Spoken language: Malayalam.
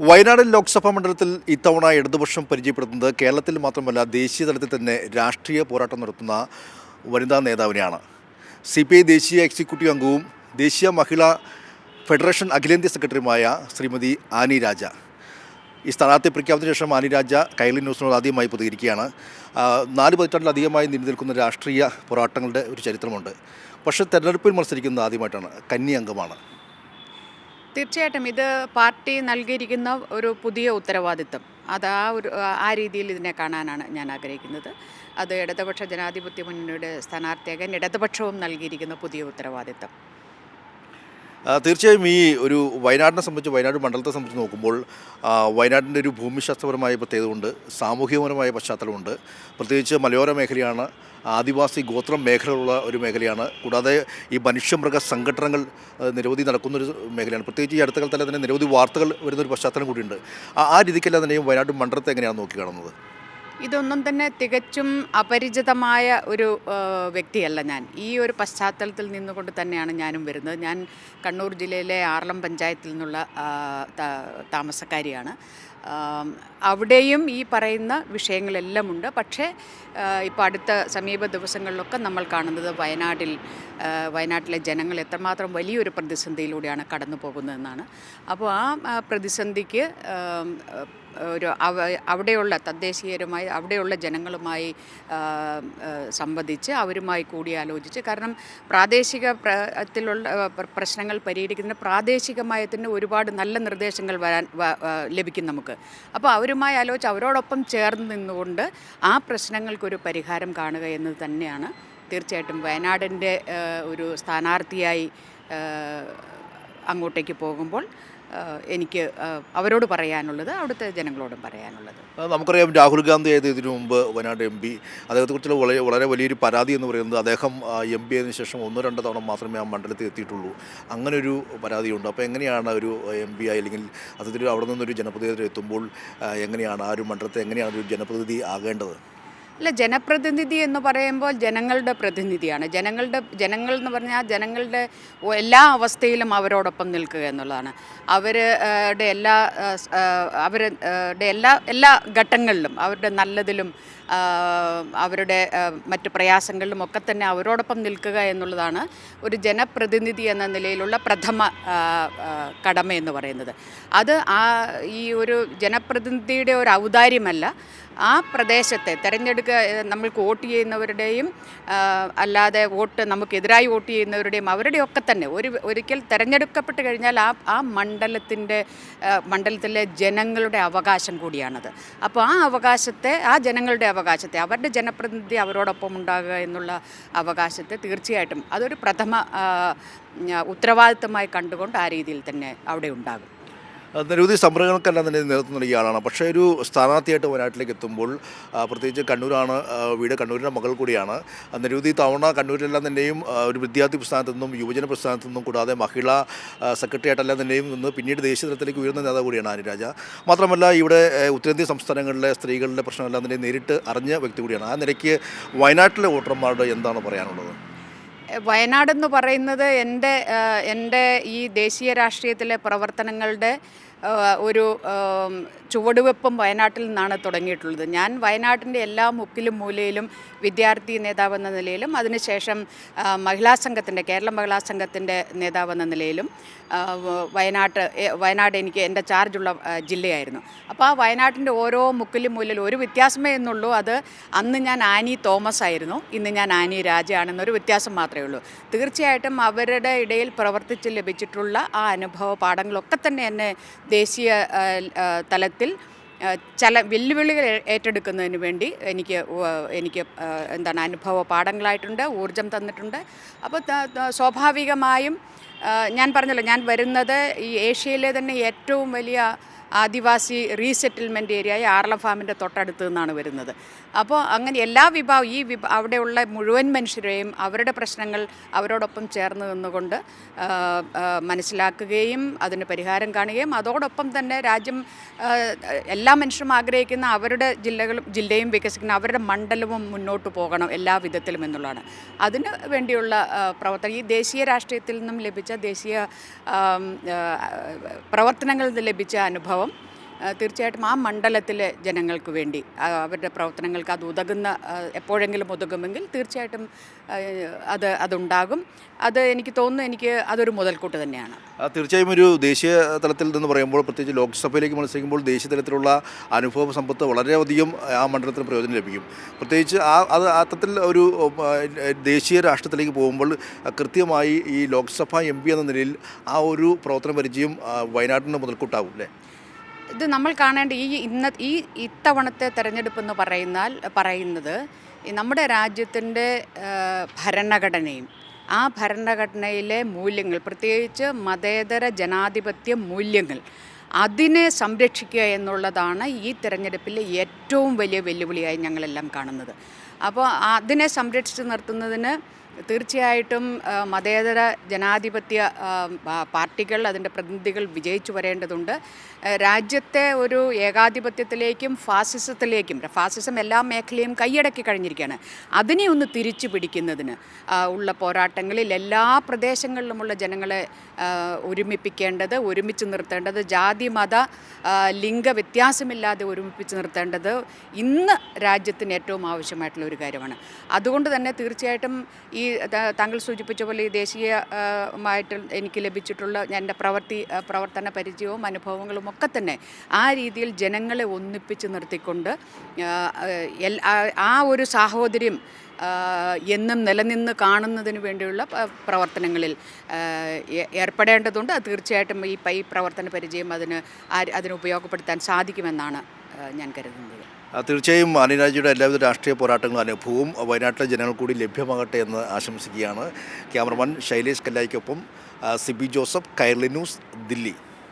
വയനാട് ലോക്സഭാ മണ്ഡലത്തിൽ ഇത്തവണ ഇടതുപക്ഷം പരിചയപ്പെടുത്തുന്നത് കേരളത്തിൽ മാത്രമല്ല ദേശീയ തലത്തിൽ തന്നെ രാഷ്ട്രീയ പോരാട്ടം നടത്തുന്ന വനിതാ നേതാവിനെയാണ്. സി പി ഐ ദേശീയ എക്സിക്യൂട്ടീവ് അംഗവും ദേശീയ മഹിളാ ഫെഡറേഷൻ അഖിലേന്ത്യാ സെക്രട്ടറിയുമായ ശ്രീമതി ആനി രാജ. ഈ സ്ഥാനാർത്ഥി പ്രഖ്യാപനത്തിന് ശേഷം ആനി രാജ കൈലി ന്യൂസിനോട് ആദ്യമായി പ്രതികരിക്കുകയാണ്. നാല് പതിറ്റാണ്ടിലധികമായി നീണ്ടു നിൽക്കുന്ന രാഷ്ട്രീയ പോരാട്ടങ്ങളുടെ ഒരു ചരിത്രമുണ്ട്. പക്ഷേ തെരഞ്ഞെടുപ്പിൽ മത്സരിക്കുന്നത് ആദ്യമായിട്ടാണ്. കന്നി അംഗമാണ്. തീർച്ചയായിട്ടും ഇത് പാർട്ടി നൽകിയിരിക്കുന്ന ഒരു പുതിയ ഉത്തരവാദിത്തം അത് ആ ഒരു ആ രീതിയിൽ ഇതിനെ കാണാനാണ് ഞാൻ ആഗ്രഹിക്കുന്നത്. അത് ഇടതുപക്ഷ ജനാധിപത്യ മുന്നണിയുടെ സ്ഥാനാർത്ഥിയാകാൻ ഇടതുപക്ഷവും നൽകിയിരിക്കുന്ന പുതിയ ഉത്തരവാദിത്തം തീർച്ചയായും ഈ ഒരു വയനാടിനെ സംബന്ധിച്ച് വയനാട് മണ്ഡലത്തെ സംബന്ധിച്ച് നോക്കുമ്പോൾ വയനാടിന്റെ ഒരു ഭൂമിശാസ്ത്രപരമായ പ്രത്യേകതയുണ്ട് സാമൂഹികപരമായ പശ്ചാത്തലമുണ്ട് പ്രത്യേകിച്ച് മലയോര മേഖലയാണ് ആദിവാസി ഗോത്രം മേഖലയുള്ള ഒരു മേഖലയാണ്. കൂടാതെ ഈ മനുഷ്യമൃഗ സംഘടനകൾ നിരവധി നടക്കുന്നൊരു മേഖലയാണ്. പ്രത്യേകിച്ച് ഈ അടുത്ത കാലത്തല്ല തന്നെ നിരവധി വാർത്തകൾ വരുന്നൊരു പശ്ചാത്തലം കൂടിയുണ്ട്. ആ- രീതിക്കല്ല തന്നെയും വയനാട് മണ്ഡലത്തെ എങ്ങനെയാണ് നോക്കിക്കാണുന്നത്? ഇതൊന്നും തന്നെ തികച്ചും അപരിചിതമായ ഒരു വ്യക്തിയല്ല ഞാൻ. ഈ ഒരു പശ്ചാത്തലത്തിൽ നിന്നുകൊണ്ട് തന്നെയാണ് ഞാനും വരുന്നത്. ഞാൻ കണ്ണൂർ ജില്ലയിലെ ആർളം പഞ്ചായത്തിൽ നിന്നുള്ള താമസക്കാരിയാണ്. അവിടെയും ഈ പറയുന്ന വിഷയങ്ങളെല്ലാം ഉണ്ട് പക്ഷേ ഇപ്പോൾ അടുത്ത സമീപ ദിവസങ്ങളിലൊക്കെ നമ്മൾ കാണുന്നത് വയനാട്ടിൽ വയനാട്ടിലെ ജനങ്ങൾ എത്രമാത്രം വലിയൊരു പ്രതിസന്ധിയിലൂടെയാണ് കടന്നു പോകുന്നതെന്നാണ് അപ്പോൾ ആ പ്രതിസന്ധിക്ക് ഒരു അവ അവിടെയുള്ള തദ്ദേശീയരുമായി അവിടെയുള്ള ജനങ്ങളുമായി സംബന്ധിച്ച് അവരുമായി കൂടിയാലോചിച്ച് കാരണം പ്രാദേശിക പ്രത്തിലുള്ള പ്രശ്നങ്ങൾ പരിഹരിക്കുന്ന പ്രാദേശികമായ തന്നെ ഒരുപാട് നല്ല നിർദ്ദേശങ്ങൾ വരാൻ ലഭിക്കും നമുക്ക്. അപ്പോൾ അവരുമായി ആലോചിച്ച് അവരോടൊപ്പം ചേർന്ന് നിന്നുകൊണ്ട് ആ പ്രശ്നങ്ങൾക്കൊരു പരിഹാരം കാണുക എന്നത് തന്നെയാണ് തീർച്ചയായിട്ടും വയനാടിന്റെ ഒരു സ്ഥാനാർത്ഥിയായി അങ്ങോട്ടേക്ക് പോകുമ്പോൾ എനിക്ക് അവരോട് പറയാനുള്ളത് അവിടുത്തെ ജനങ്ങളോടും പറയാനുള്ളത്. നമുക്കറിയാം രാഹുൽ ഗാന്ധി ആയത് ഇതിനു മുമ്പ് വയനാട് എം പി അദ്ദേഹത്തെക്കുറിച്ചുള്ള വളരെ വളരെ വലിയൊരു പരാതി എന്ന് പറയുന്നത് അദ്ദേഹം എം പി ആയതിനു ശേഷം ഒന്നോ രണ്ടോ തവണ മാത്രമേ ആ മണ്ഡലത്തിൽ എത്തിയിട്ടുള്ളൂ. അങ്ങനെ ഒരു പരാതിയുണ്ട്. അപ്പോൾ എങ്ങനെയാണ് ഒരു എം പി ആയി അല്ലെങ്കിൽ അത്തരത്തിൽ അവിടെ നിന്നൊരു ജനപ്രതിനിധി എത്തുമ്പോൾ എങ്ങനെയാണ് ആ ഒരു മണ്ഡലത്തെ എങ്ങനെയാണ് ഒരു ജനപ്രതിനിധി ആകേണ്ടത്? അല്ല ജനപ്രതിനിധി എന്ന് പറയുമ്പോൾ ജനങ്ങളുടെ പ്രതിനിധിയാണ്. ജനങ്ങളുടെ ജനങ്ങൾ എന്ന് പറഞ്ഞാൽ ജനങ്ങളുടെ എല്ലാ അവസ്ഥയിലും അവരോടൊപ്പം നിൽക്കുക എന്നുള്ളതാണ്. അവരുടെ എല്ലാ അവരുടെ എല്ലാ എല്ലാ ഘട്ടങ്ങളിലും അവരുടെ നല്ലതിലും അവരുടെ മറ്റ് പ്രയാസങ്ങളിലും ഒക്കെ തന്നെ അവരോടൊപ്പം നിൽക്കുക എന്നുള്ളതാണ് ഒരു ജനപ്രതിനിധി എന്ന നിലയിലുള്ള പ്രഥമ കടമ എന്ന് പറയുന്നത്. അത് ആ ഈ ഒരു ജനപ്രതിനിധിയുടെ ഒരു ഔദാര്യമല്ല. ആ പ്രദേശത്തെ തിരഞ്ഞെടുക്കുക നമ്മൾ നമ്മൾക്ക് വോട്ട് ചെയ്യുന്നവരുടെയും അല്ലാതെ വോട്ട് നമുക്കെതിരായി വോട്ട് ചെയ്യുന്നവരുടെയും അവരുടെയൊക്കെ തന്നെ ഒരു ഒരിക്കൽ തിരഞ്ഞെടുക്കപ്പെട്ട് കഴിഞ്ഞാൽ ആ ആ മണ്ഡലത്തിന്റെ മണ്ഡലത്തിലെ ജനങ്ങളുടെ അവകാശം കൂടിയാണത്. അപ്പോൾ ആ അവകാശത്തെ ആ ജനങ്ങളുടെ അവകാശത്തെ അവരുടെ ജനപ്രതിനിധി അവരോടൊപ്പം ഉണ്ടാകുക എന്നുള്ള അവകാശത്തെ തീർച്ചയായിട്ടും അതൊരു പ്രഥമ ഉത്തരവാദിത്തമായി കണ്ടുകൊണ്ട് ആ രീതിയിൽ തന്നെ അവിടെ ഉണ്ടാകും. നിരവധി സംരംഭങ്ങൾക്കെല്ലാം തന്നെ നേതൃത്വം നൽകിയ ആളാണ്. പക്ഷേ ഒരു സ്ഥാനാർത്ഥിയായിട്ട് വയനാട്ടിലേക്ക് എത്തുമ്പോൾ പ്രത്യേകിച്ച് കണ്ണൂരാണ് വീട് കണ്ണൂരിന്റെ മകൾ കൂടിയാണ്. നിരവധി തവണ കണ്ണൂരിലെല്ലാം തന്നെയും ഒരു വിദ്യാർത്ഥി പ്രസ്ഥാനത്തു നിന്നും യുവജന പ്രസ്ഥാനത്തു നിന്നും കൂടാതെ മഹിളാ സെക്രട്ടറിയായിട്ടെല്ലാം തന്നെയും നിന്ന് പിന്നീട് ദേശീയ തലത്തിലേക്ക് ഉയർന്ന നേതാവ് കൂടിയാണ് ആനിരാജ മാത്രമല്ല ഇവിടെ ഉത്തരേന്ത്യ സംസ്ഥാനങ്ങളിലെ സ്ത്രീകളുടെ പ്രശ്നമെല്ലാം തന്നെ നേരിട്ട് അറിഞ്ഞ വ്യക്തി കൂടിയാണ്. ആ നിലയ്ക്ക് വയനാട്ടിലെ വോട്ടർമാരുടെ എന്താണ് പറയാനുള്ളത്? വയനാടെന്ന് പറയുന്നത് എന്റെ എന്റെ ഈ ദേശീയ രാഷ്ട്രീയത്തിലെ പ്രവർത്തനങ്ങളുടെ ഒരു ചുവടുവെപ്പും വയനാട്ടിൽ നിന്നാണ് തുടങ്ങിയിട്ടുള്ളത്. ഞാൻ വയനാട്ടിന്റെ എല്ലാ മുക്കിലും മൂലയിലും വിദ്യാർത്ഥി നേതാവെന്ന നിലയിലും അതിനുശേഷം മഹിളാ സംഘത്തിന്റെ കേരള മഹിളാ സംഘത്തിന്റെ നേതാവെന്ന നിലയിലും വയനാട്ട് വയനാട് എനിക്ക് എന്റെ ചാർജുള്ള ജില്ലയായിരുന്നു. അപ്പോൾ ആ വയനാട്ടിന്റെ ഓരോ മുക്കിലും മൂലയിലും ഒരു വ്യത്യാസമേ എന്നുള്ളൂ. അത് അന്ന് ഞാൻ ആനി തോമസ് ആയിരുന്നു. ഇന്ന് ഞാൻ ആനി രാജയാണെന്നൊരു വ്യത്യാസം മാത്രമേ ഉള്ളൂ. തീർച്ചയായിട്ടും അവരുടെ ഇടയിൽ പ്രവർത്തിച്ച് ലഭിച്ചിട്ടുള്ള ആ അനുഭവ പാഠങ്ങളൊക്കെ തന്നെ എന്നെ ദേശീയ തലത്തിൽ ചില വെല്ലുവിളികൾ ഏറ്റെടുക്കുന്നതിന് വേണ്ടി എനിക്ക് എനിക്ക് എന്താണ് അനുഭവ പാഠങ്ങളായിട്ടുണ്ട് ഊർജം തന്നിട്ടുണ്ട്. അപ്പോൾ സ്വാഭാവികമായും ഞാൻ പറഞ്ഞല്ലോ ഞാൻ വരുന്നത് ഈ ഏഷ്യയിലെ തന്നെ ഏറ്റവും വലിയ ആദിവാസി റീസെറ്റിൽമെന്റ് ഏരിയയായ ആർലം ഫാമിന്റെ തൊട്ടടുത്ത് നിന്നാണ് വരുന്നത്. അപ്പോൾ അങ്ങനെ എല്ലാ വിഭാഗം ഈ വിഭ അവിടെയുള്ള മുഴുവൻ മനുഷ്യരെയും അവരുടെ പ്രശ്നങ്ങൾ അവരോടൊപ്പം ചേർന്ന് നിന്നുകൊണ്ട് മനസ്സിലാക്കുകയും അതിന് പരിഹാരം കാണുകയും അതോടൊപ്പം തന്നെ രാജ്യം എല്ലാ മനുഷ്യരും ആഗ്രഹിക്കുന്ന അവരുടെ ജില്ലകളും ജില്ലയും വികസിക്കുന്ന അവരുടെ മണ്ഡലവും മുന്നോട്ട് പോകണം എല്ലാ വിധത്തിലും എന്നുള്ളതാണ്. അതിന് വേണ്ടിയുള്ള പ്രവർത്തനം ഈ ദേശീയ രാഷ്ട്രീയത്തിൽ നിന്നും ലഭിച്ച ദേശീയ പ്രവർത്തനങ്ങളിൽ നിന്ന് ലഭിച്ച അനുഭവം ആ, തീർച്ചയായിട്ടും ആ മണ്ഡലത്തിലെ ജനങ്ങൾക്ക് വേണ്ടി അവരുടെ പ്രവർത്തനങ്ങൾക്ക് അത് ഉതകുന്ന എപ്പോഴെങ്കിലും ഉതകുമെങ്കിൽ തീർച്ചയായിട്ടും അത് അതുണ്ടാകും. അത് എനിക്ക് തോന്നുന്നു എനിക്ക് അതൊരു മുതൽക്കൂട്ട് തന്നെയാണ്. തീർച്ചയായും ഒരു ദേശീയ തലത്തിൽ നിന്ന് പറയുമ്പോൾ പ്രത്യേകിച്ച് ലോക്സഭയിലേക്ക് മത്സരിക്കുമ്പോൾ ദേശീയ തലത്തിലുള്ള അനുഭവ സമ്പത്ത് വളരെയധികം ആ മണ്ഡലത്തിന് പ്രയോജനം ലഭിക്കും. പ്രത്യേകിച്ച് ആ അത് അത്തരത്തിൽ ഒരു ദേശീയ രാഷ്ട്രത്തിലേക്ക് പോകുമ്പോൾ കൃത്യമായി ഈ ലോക്സഭ എം എന്ന നിലയിൽ ആ ഒരു പ്രവർത്തന പരിചയം വയനാട്ടിന് മുതൽക്കൂട്ടാവും അല്ലേ? ഇത് നമ്മൾ കാണേണ്ട ഈ ഇന്ന ഈ ഇത്തവണത്തെ തെരഞ്ഞെടുപ്പ് എന്ന് പറയുന്നാൽ പറയുന്നത് നമ്മുടെ രാജ്യത്തിന്റെ ഭരണഘടനയും ആ ഭരണഘടനയിലെ മൂല്യങ്ങൾ പ്രത്യേകിച്ച് മതേതര ജനാധിപത്യ മൂല്യങ്ങൾ അതിനെ സംരക്ഷിക്കുക എന്നുള്ളതാണ് ഈ തിരഞ്ഞെടുപ്പിലെ ഏറ്റവും വലിയ വെല്ലുവിളിയായി ഞങ്ങളെല്ലാം കാണുന്നത്. അപ്പോൾ അതിനെ സംരക്ഷിച്ച് നിർത്തുന്നതിന് തീർച്ചയായിട്ടും മതേതര ജനാധിപത്യ പാർട്ടികൾ അതിന്റെ പ്രതിനിധികൾ വിജയിച്ചു വരേണ്ടതുണ്ട്. രാജ്യത്തെ ഒരു ഏകാധിപത്യത്തിലേക്കും ഫാസിസത്തിലേക്കും ഫാസിസം എല്ലാ മേഖലയും കൈയടക്കി കഴിഞ്ഞിരിക്കുകയാണ്. അതിനെ ഒന്ന് തിരിച്ചു പിടിക്കുന്നതിന് ഉള്ള പോരാട്ടങ്ങളിൽ എല്ലാ പ്രദേശങ്ങളിലുമുള്ള ജനങ്ങളെ ഒരുമിപ്പിക്കേണ്ടത് ഒരുമിച്ച് നിർത്തേണ്ടത് ജാതി മത ലിംഗ വ്യത്യാസമില്ലാതെ ഒരുമിപ്പിച്ച് നിർത്തേണ്ടത് ഇന്ന് രാജ്യത്തിന് ഏറ്റവും ആവശ്യമായിട്ടുള്ള ഒരു കാര്യമാണ്. അതുകൊണ്ട് തന്നെ തീർച്ചയായിട്ടും ഈ താങ്കൾ സൂചിപ്പിച്ച പോലെ ഈ ദേശീയമായിട്ട് എനിക്ക് ലഭിച്ചിട്ടുള്ള എന്റെ പ്രവർത്തി പ്രവർത്തന പരിചയവും അനുഭവങ്ങളും ഒക്കെ തന്നെ ആ രീതിയിൽ ജനങ്ങളെ ഒന്നിപ്പിച്ച് നിർത്തിക്കൊണ്ട് ആ, ഒരു സാഹോദര്യം എന്നും നിലനിന്ന് കാണുന്നതിന് വേണ്ടിയുള്ള പ്രവർത്തനങ്ങളിൽ ഏർപ്പെടേണ്ടതുണ്ട്. അത് തീർച്ചയായിട്ടും ഈ പൈ പ്രവർത്തന പരിചയം അതിന് അതിന് ഉപയോഗപ്പെടുത്താൻ സാധിക്കുമെന്നാണ് ഞാൻ കരുതുന്നത്. തീർച്ചയായും അനിരാജിയുടെ എല്ലാവിധ രാഷ്ട്രീയ പോരാട്ടങ്ങളും അനുഭവവും വയനാട്ടിലെ ജനങ്ങൾ കൂടി ലഭ്യമാകട്ടെ എന്ന് ആശംസിക്കുകയാണ് ക്യാമറമാൻ ശൈലേഷ് കല്ലായിക്കൊപ്പം സിബി ജോസഫ് കൈർലി ന്യൂസ് ദില്ലി.